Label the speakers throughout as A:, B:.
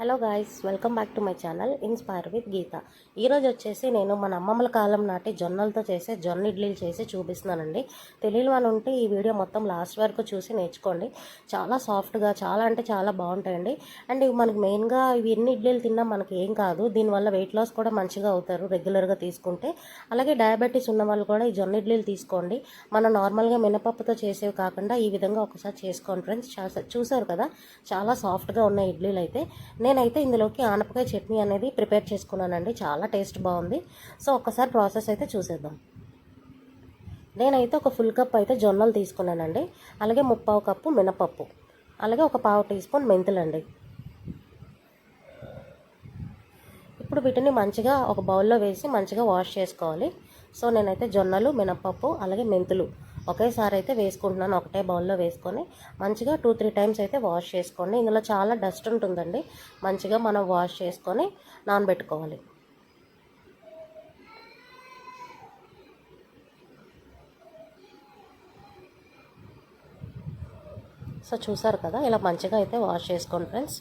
A: Hello guys welcome back to my channel inspire with Geetha. ఈరోజు వచ్చేసి నేను మన అమ్మమ్మల కాలం నాటి జొన్నలతో చేసే జొన్న ఇడ్లీలు చేసి చూపిస్తున్నానండి. తెలియని వాళ్ళు ఉంటే ఈ వీడియో మొత్తం లాస్ట్ వరకు చూసి నేర్చుకోండి. చాలా సాఫ్ట్గా చాలా అంటే చాలా బాగుంటాయండి. అండ్ ఇవి మనకి మెయిన్గా ఇవి ఎన్ని ఇడ్లీలు తిన్నా మనకి ఏం కాదు. దీనివల్ల వెయిట్ లాస్ కూడా మంచిగా అవుతారు రెగ్యులర్గా తీసుకుంటే. అలాగే డయాబెటీస్ ఉన్న వాళ్ళు కూడా ఈ జొన్న ఇడ్లీలు తీసుకోండి. మనం నార్మల్గా మినపప్పుతో చేసేవి కాకుండా ఈ విధంగా ఒకసారి చేసుకోండి ఫ్రెండ్స్ చూసారు కదా? చాలా సాఫ్ట్గా ఉన్న ఇడ్లీలు అయితే. నేనైతే ఇందులోకి ఆనపకాయ చట్నీ అనేది ప్రిపేర్ చేసుకున్నానండి. చాలా టేస్ట్ బాగుంది. సో ఒక్కసారి ప్రాసెస్ అయితే చూసేద్దాం. నేనైతే ఒక ఫుల్ కప్ అయితే జొన్నలు తీసుకున్నానండి. అలాగే ముప్పావు కప్పు మినపప్పు. అలాగే ఒక పావు టీ స్పూన్ మెంతులండి. ఇప్పుడు వీటిని మంచిగా ఒక బౌల్లో వేసి మంచిగా వాష్ చేసుకోవాలి. సో నేనైతే జొన్నలు మినపప్పు అలాగే మెంతులు ఒకేసారి అయితే వేసుకుంటున్నాను ఒకటే బౌల్లో వేసుకొని. మంచిగా టూ త్రీ టైమ్స్ అయితే వాష్ చేసుకోండి. ఇందులో చాలా డస్ట్ ఉంటుందండి. మంచిగా మనం వాష్ చేసుకొని నానబెట్టుకోవాలి. సో చూసారు కదా ఇలా మంచిగా అయితే వాష్ చేసుకోండి ఫ్రెండ్స్.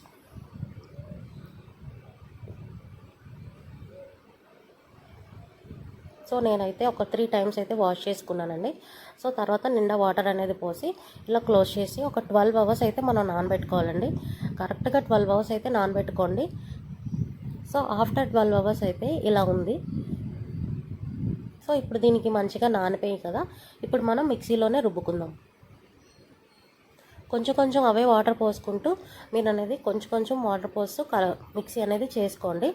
A: సో నేనైతే ఒక త్రీ టైమ్స్ అయితే వాష్ చేసుకున్నానండి. సో తర్వాత నిండా వాటర్ అనేది పోసి ఇలా క్లోజ్ చేసి ఒక ట్వెల్వ్ అవర్స్ అయితే మనం నానబెట్టుకోవాలండి. కరెక్ట్గా ట్వెల్వ్ అవర్స్ అయితే నానబెట్టుకోండి. సో ఆఫ్టర్ ట్వెల్వ్ అవర్స్ అయితే ఇలా ఉంది. సో ఇప్పుడు దీనికి మంచిగా నానిపోయి కదా. ఇప్పుడు మనం మిక్సీలోనే రుబ్బుకుందాం. కొంచెం కొంచెం అవే వాటర్ పోసుకుంటూ మీరు అనేది కొంచెం కొంచెం వాటర్ పోస్తూ కల మిక్సీ అనేది చేసుకోండి.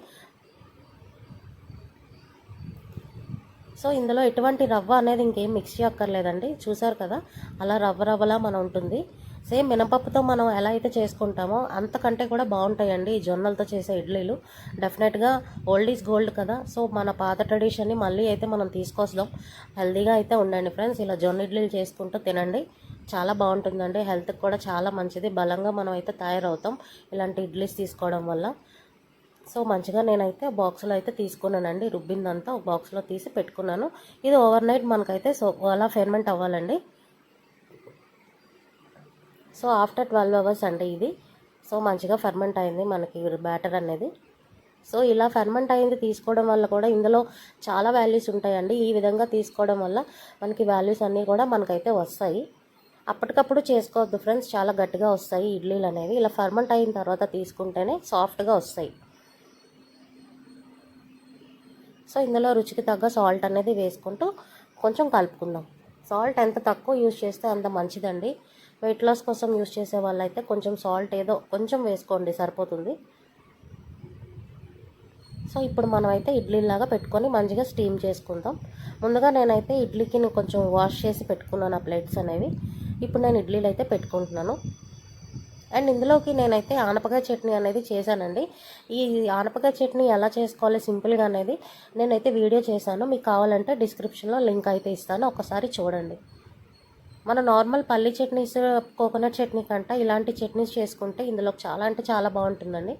A: సో ఇందులో ఎటువంటి రవ్వ అనేది ఇంకేం మిక్స్ చేయక్కర్లేదండి. చూసారు కదా అలా రవ్వ రవ్వలా మనం ఉంటుంది. సేమ్ మినపప్పుతో మనం ఎలా అయితే చేసుకుంటామో అంతకంటే కూడా బాగుంటాయండి ఈ జొన్నలతో చేసే ఇడ్లీలు. డెఫినెట్గా ఓల్డ్ ఈజ్ గోల్డ్ కదా. సో మన పాత ట్రెడిషన్ని మళ్ళీ అయితే మనం తీసుకొస్తాం. హెల్తీగా అయితే ఉండండి ఫ్రెండ్స్ ఇలా జొన్న ఇడ్లీలు చేసుకుంటూ తినండి. చాలా బాగుంటుందండి. హెల్త్కి కూడా చాలా మంచిది. బలంగా మనం అయితే తయారవుతాం ఇలాంటి ఇడ్లీస్ తీసుకోవడం వల్ల. సో మంచిగా నేనైతే బాక్స్లో అయితే తీసుకున్నానండి. రుబ్బిందంతా ఒక బాక్స్లో తీసి పెట్టుకున్నాను. ఇది ఓవర్ నైట్ మనకైతే సో అలా ఫెర్మెంట్ అవ్వాలండి. సో ఆఫ్టర్ ట్వెల్వ్ అవర్స్ అండి ఇది. సో మంచిగా ఫెర్మెంట్ అయింది మనకి బ్యాటర్ అనేది. సో ఇలా ఫెర్మెంట్ అయింది తీసుకోవడం వల్ల కూడా ఇందులో చాలా వాల్యూస్ ఉంటాయండి. ఈ విధంగా తీసుకోవడం వల్ల మనకి వాల్యూస్ అన్నీ కూడా మనకైతే వస్తాయి. అప్పటికప్పుడు చేసుకోవద్దు ఫ్రెండ్స్. చాలా గట్టిగా వస్తాయి ఇడ్లీలు అనేవి. ఇలా ఫర్మెంట్ అయిన తర్వాత తీసుకుంటేనే సాఫ్ట్గా వస్తాయి. సో ఇందులో రుచికి తగ్గ సాల్ట్ అనేది వేసుకుంటూ కొంచెం కలుపుకుందాం. సాల్ట్ ఎంత తక్కువ యూజ్ చేస్తే అంత మంచిదండి. వెయిట్ లాస్ కోసం యూజ్ చేసే వాళ్ళైతే కొంచెం సాల్ట్ ఏదో కొంచెం వేసుకోండి సరిపోతుంది. సో ఇప్పుడు మనం అయితే ఇడ్లీలాగా పెట్టుకొని మంచిగా స్టీమ్ చేసుకుందాం. ముందుగా నేనైతే ఇడ్లీకి కొంచెం వాష్ చేసి పెట్టుకున్నాను ఆ ప్లేట్స్ అనేవి. ఇప్పుడు నేను ఇడ్లీలు అయితే పెట్టుకుంటున్నాను. అండ్ ఇందులోకి నేనైతే ఆనపకాయ చట్నీ అనేది చేశానండి. ఈ ఆనపకాయ చట్నీ ఎలా చేసుకోవాలి సింపుల్గా అనేది నేనైతే వీడియో చేశాను. మీకు కావాలంటే డిస్క్రిప్షన్లో లింక్ అయితే ఇస్తాను. ఒకసారి చూడండి. మన నార్మల్ పల్లి చట్నీస్ కోకోనట్ చట్నీ కంటే ఇలాంటి చట్నీస్ చేసుకుంటే ఇందులో చాలా అంటే చాలా బాగుంటుందండి.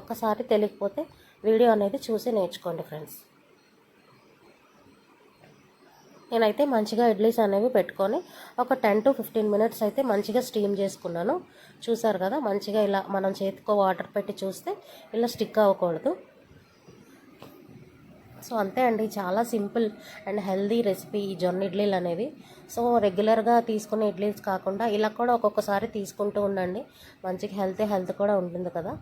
A: ఒక్కసారి తెలియకపోతే వీడియో అనేది చూసి నేర్చుకోండి ఫ్రెండ్స్. నేనైతే మంచిగా ఇడ్లీస్ అనేవి పెట్టుకొని ఒక టెన్ టు ఫిఫ్టీన్ మినిట్స్ అయితే మంచిగా స్టీమ్ చేసుకున్నాను. చూసారు కదా మంచిగా ఇలా మనం చేతికో వాటర్ పెట్టి చూస్తే ఇలా స్టిక్ అవ్వకూడదు. సో అంతే అండి చాలా సింపుల్ అండ్ హెల్దీ రెసిపీ ఈ జొన్న ఇడ్లీలు అనేవి. సో రెగ్యులర్గా తీసుకునే ఇడ్లీస్ కాకుండా ఇలా కూడా ఒక్కొక్కసారి తీసుకుంటూ ఉండండి. మంచిగా హెల్తీ హెల్త్ కూడా ఉంటుంది కదా.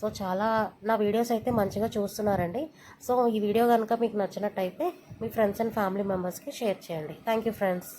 A: సో చాలా నా వీడియోస్ అయితే మంచిగా చూస్తున్నారండి. సో ఈ వీడియో కనుక మీకు నచ్చినట్టయితే మీ ఫ్రెండ్స్ అండ్ ఫ్యామిలీ మెంబర్స్కి షేర్ చేయండి. Thank you friends.